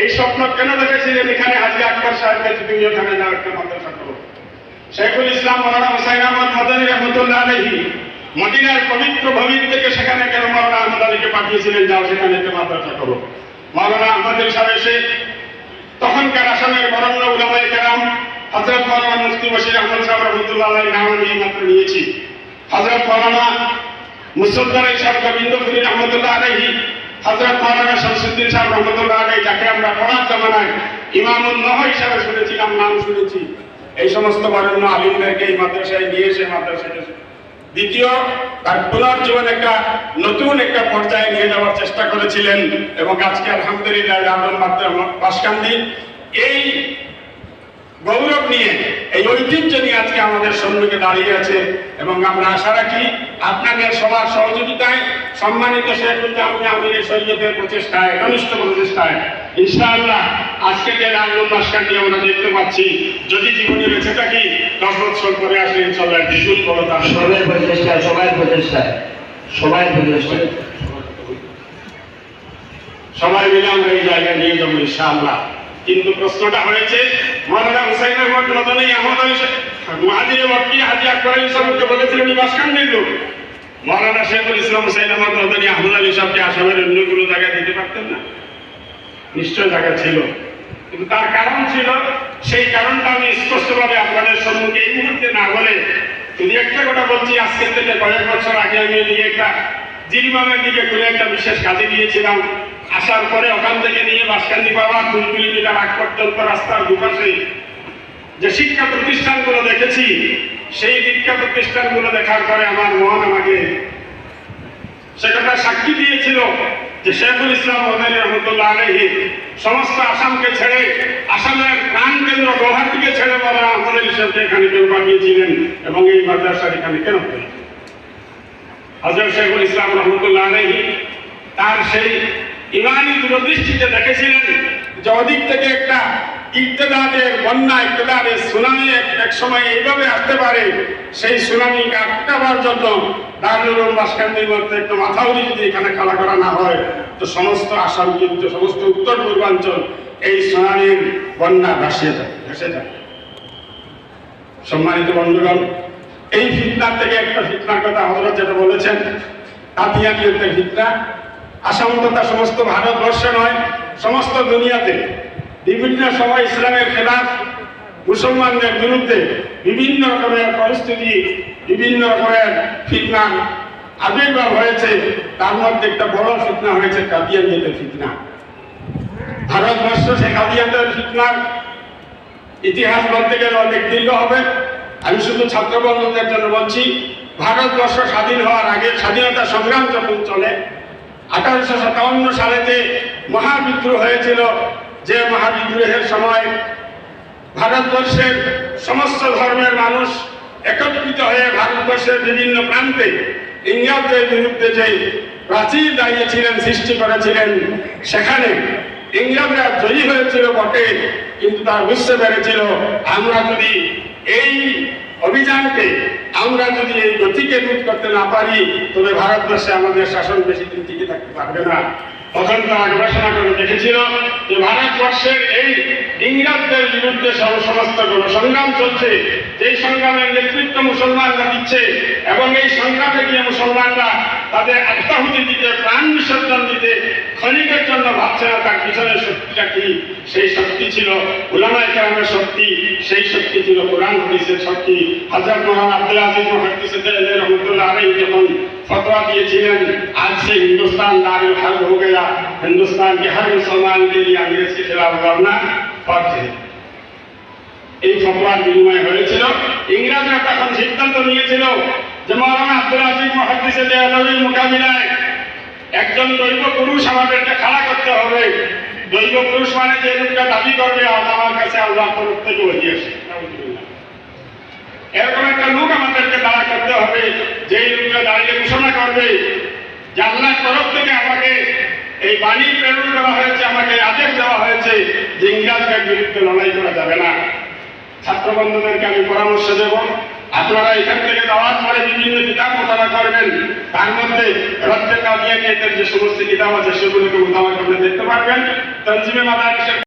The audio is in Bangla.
এই স্বপ্ন কেন দেখেছিলেন? এখানে হাজি আকবর সাহেবকে তুমি ওখানে যাও, একটা মাদ্রাসা করো। শেখুল ইসলাম মৌলানা হুসাইন আহমদ মাদানী রহমতুল্লাহ আলহী মদিনার পবিত্র ভবির থেকে সেখানে কেন মৌলানা আহমদ আলীকে পাঠিয়েছিলেন, যাও সেখানে একটা মাদ্রাসা করো। মৌলানা আহমদ সাহেব এসে তখনকার আসামের বরণ্য উলামায়ে কেরাম, হযরত মাওলানা মুফতি বশির আহমদ সাহেব রহমতুল্লাহ আলাইহি নাম আমি মাত্র নিয়েছি। হযরত মাওলানা মুসদ্দার সাহেব গোবিন্দ গোবিন্দপুরী রহমতুল্লাহ আলাইহি হযরত মাওলানা শামসুদ্দিন সাহেব রহমতুল্লাহ যাকে আমরা পড়ার জমানায় ইমামুল নহ হিসাবে শুনেছিলাম নাম শুনেছি। এই সমস্ত বরেণ্য আলিমদেরকে এই মাদ্রাসায় নিয়ে এসে মাদ্রাসায় দ্বিতীয়, তার পুনর্জীবন একটা নতুন একটা পর্যায়ে নিয়ে যাওয়ার চেষ্টা করেছিলেন এবং আজকে আলহামদুলিল্লাহ আলম বাসকান্দি। এই গৌরব নিয়ে এই ঐতিহ্য নিয়ে আজকে আমাদের সম্মুখে দাঁড়িয়ে আছে এবং আমরা আশা রাখি আপনাদের সবার সহযোগিতায় সম্মানিত শরীয়তের প্রচেষ্টায় ঘনিষ্ঠ প্রচেষ্টায় ইনশাআল্লাহ আজকে যে রামলুম মাসকান্দি আমরা দেখতে পাচ্ছি যদি জীবনে বেঁচে থাকি দশ বছর পরে আসলে ইনশাআল্লাহ দ্বিগুণ বড় তার সবাই প্রচেষ্টায় সবাই প্রচেষ্টায় সবাই প্রচেষ্টায়। সবাই মিলে আমরা এই জায়গায় নিয়ে যাব ইনশাআল্লাহ। কিন্তু প্রশ্নটা হয়েছে মৌলানা হুসাইন আহমদ মদনী আহমদ আলী মহাজির মক্কি হাজি আকবর আলী সাহেবকে বলেছিলেন বাসকান্দির লোক মৌলানা শেখুল ইসলাম হুসাইন আহমদ মদনী আহমদ আলী সাহেবকে আসামের অন্য কোনো জায়গায় দিতে পারতেন না। নিশ্চয় জায়গা ছিল। কিন্তু তার কারণ ছিল, সেই কারণটা আমি স্পষ্টভাবে আপনাদের সম্মুখে এই মুহূর্তে না বলে শুধু একটা কথা বলছি, আজকের থেকে কয়েক বছর আগে আমি নিয়ে একটা জিরিমামের দিকে করে একটা বিশেষ কাজে গিয়েছিলাম। আসার পরে ওখান থেকে নিয়ে বাসকান্দি পাওয়া দুই কিলোমিটার আগ পর্যন্ত রাস্তার দুপাশে যে শিক্ষা প্রতিষ্ঠানগুলো দেখেছি, সেই শিক্ষা প্রতিষ্ঠানগুলো দেখার পরে আমার মন আমাকে সে কথা সাক্ষী দিয়েছিল যে শেখুল ইসলাম মোহাম্মদ রহমতুল্লাহ আলহী সমস্ত আসামকে ছেড়ে, আসামের প্রাণ কেন্দ্র গৌহাটিকে ছেড়ে বলা আহমদ আলী সাহেবকে এখানে কেউ পাঠিয়েছিলেন এবং এই মাদ্রাসার এখানে কেন হজরত শেখুল ইসলাম রহমতুল্লাহ আলহী তার সেই ইমানি দূরদৃষ্টিতে দেখেছিলেন যে ওদিক থেকে একটা ইত্তেদাদের বন্যা ইত্তেদাদের সুনামি এক- সময় এইভাবে আসতে পারে, সেই সুনামি আটকাবার জন্য দারুল বাসকান্দির মধ্যে একটু মাথা উড়ি যদি এখানে খাড়া করা না হয়, তো সমস্ত আসাম কিন্তু, সমস্ত উত্তর পূর্বাঞ্চল এই সুনামির বন্যা ভাসিয়ে যায় ভেসে যায়। সম্মানিত বন্ধুগণ, এই ফিতনার থেকে একটা ফিতনার কথা হজরত যেটা বলেছেন কাতিয়ানি একটা ফিতনা। আসাম তথা সমস্ত ভারতবর্ষে নয়, সমস্ত দুনিয়াতে। বিভিন্ন সময় ইসলামের খেলাফ, মুসলমানদের বিরুদ্ধে বিভিন্ন রকমের পরিস্থিতি, বিভিন্ন রকমের ফিতনা আবির্ভাব হয়েছে। তার মধ্যে একটা বড় ফিতনা হয়েছে কাদিয়ানিদের ফিতনা। ভারতবর্ষ সে কাদিয়ানদের ফিতনার ইতিহাস বলতে গেলে অনেক দীর্ঘ হবে। আমি শুধু ছাত্র বন্ধুদের জন্য বলছি, ভারতবর্ষ স্বাধীন হওয়ার আগে স্বাধীনতা সংগ্রাম যখন চলে আঠারোশো সাতান্ন সালেতে মহাবিদ্রোহ হয়েছিল। যে মহাবিদ্রোহের সময় ভারতবর্ষের সমস্ত ধর্মের মানুষ একত্রিত হয়ে ভারতবর্ষের বিভিন্ন প্রান্তে ইংরেজদের বিরুদ্ধে যে প্রাচীর দাঁড়িয়েছিলেন সৃষ্টি করেছিলেন, সেখানে ইংরেজরা জয়ী হয়েছিল বটে, কিন্তু তার বুঝতে পেরেছিল, আমরা যদি এই অভিযানকে আমরা যদি এই গতিকে রোধ করতে না পারি, তবে ভারতবর্ষে আমাদের শাসন বেশি দিন টিকে থাকতে পারবে না। করে যে ভারতবর্ষের এই বিরুদ্ধে সমস্ত চলছে। এই সংগ্রামের নেতৃত্ব দিচ্ছে এবং এই সংগ্রামে গিয়ে মুসলমানরা তাদের একটা হুতি দিতে, প্রাণ বিসর্জন দিতে, ক্ষণিকের জন্য ভাবছে না তার পিছনের শক্তিটা কি? সেই শক্তি ছিল উলামায় কেমনের শক্তি, সেই শক্তি ছিল কোরআন হদিসের শক্তি। হাজার মহান আব্দুল আজিজ মহাদিসের রহমতুল্লাহ আলাই যখন ফতোয়া দিয়েছিলেন, আজ সে হিন্দুস্তান हिंदुस्तान दारुल হয়ে हो गया हिंदुस्तान के हर मुसलमान के लिए अंग्रेज के এই ফতোয়ার বিনিময় হয়েছিল। ইংরেজরা তখন সিদ্ধান্ত নিয়েছিল যে মহান আজিজ মহাদিসে দেয়ালবির মোকাবিলায় একজন দৈব পুরুষ আমাদেরকে খাড়া করতে হবে। দৈব পুরুষ মানে যে লোকটা দাবি করবে আমার কাছে আল্লাহ তরফ থেকে হয়ে আসে এরকম একটা লোক আমাদেরকে দাঁড়া করতে হবে। যেই লোকটা দাঁড়িয়ে ঘোষণা করবে যে আল্লাহর তরফ থেকে আমাকে এই বাণী প্রেরণ করা হয়েছে, আমাকে আদেশ দেওয়া হয়েছে যে ইংরাজদের বিরুদ্ধে লড়াই করা যাবে না। ছাত্র বন্ধুদেরকে আমি পরামর্শ দেব। আপনারা এখান যাওয়ার পরে বিভিন্ন কিতাব মোতালা করবেন, তার মধ্যে রক্তের নিয়ে যে সমস্ত কিতাব আছে, সেগুলোকে মোতালা করলে দেখতে পারবেন। তঞ্জিমে মাদারিসের